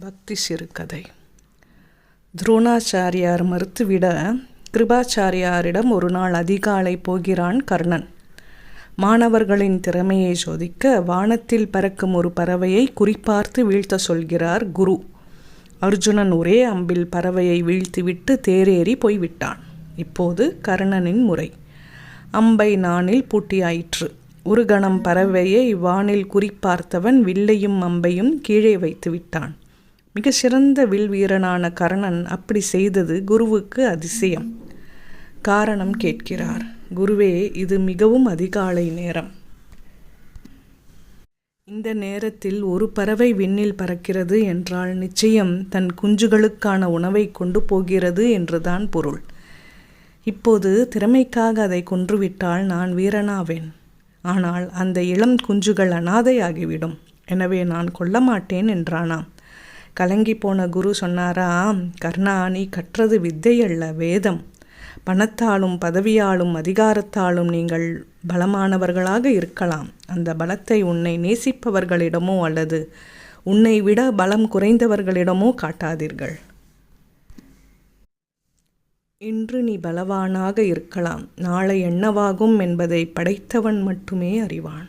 பக்தி சிறுகதை. துரோணாச்சாரியார் மறுத்துவிட கிருபாச்சாரியாரிடம் ஒரு நாள் அதிகாலை போகிறான் கர்ணன். மாணவர்களின் திறமையை சோதிக்க வானத்தில் பறக்கும் ஒரு பறவையை குறிப்பார்த்து வீழ்த்த சொல்கிறார் குரு. அர்ஜுனன் ஒரே அம்பில் பறவையை வீழ்த்திவிட்டு தேரேறி போய்விட்டான். இப்போது கர்ணனின் முறை. அம்பை நானில் பூட்டியாயிற்று. ஒரு கணம் பறவையை வானில் குறிப்பார்த்தவன் வில்லையும் அம்பையும் கீழே வைத்து விட்டான் மிக சிறந்த வில் வீரனான கர்ணன் அப்படி செய்தது குருவுக்கு அதிசயம். காரணம் கேட்கிறார். குருவே இது மிகவும் அதிகாலை நேரம். இந்த நேரத்தில் ஒரு பறவை விண்ணில் பறக்கிறது என்றால் நிச்சயம் தன் குஞ்சுகளுக்கான உணவை கொண்டு போகிறது என்றுதான் பொருள். இப்போது திறமைக்காக அதை கொன்றுவிட்டால் நான் வீரனாவேன். ஆனால் அந்த இளம் குஞ்சுகள் அனாதையாகிவிடும். எனவே நான் கொல்ல மாட்டேன் என்றானாம். கலங்கி போன குரு சொன்னாராம் கர்ணா நீ கற்றது வித்தையல்ல வேதம். பணத்தாலும் பதவியாலும் அதிகாரத்தாலும் நீங்கள் பலமானவர்களாக இருக்கலாம். அந்த பலத்தை உன்னை நேசிப்பவர்களிடமோ அல்லது உன்னை விட பலம் குறைந்தவர்களிடமோ காட்டாதீர்கள். இன்று நீ பலவானாக இருக்கலாம். நாளை என்னவாகும் என்பதை படைத்தவன் மட்டுமே அறிவான்.